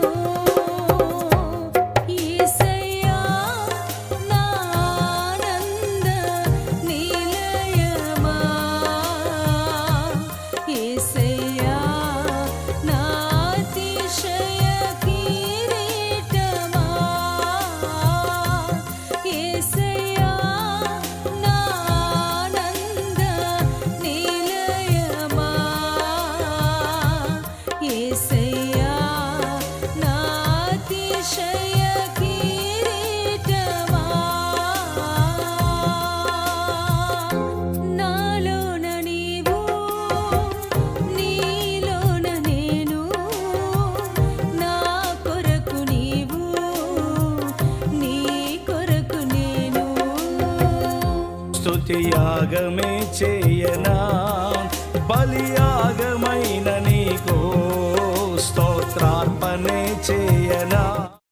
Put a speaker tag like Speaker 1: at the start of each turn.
Speaker 1: Oh. యాగమే చేయనా? బలియాగమైన నీకో స్తోత్రార్పణే చేయనా?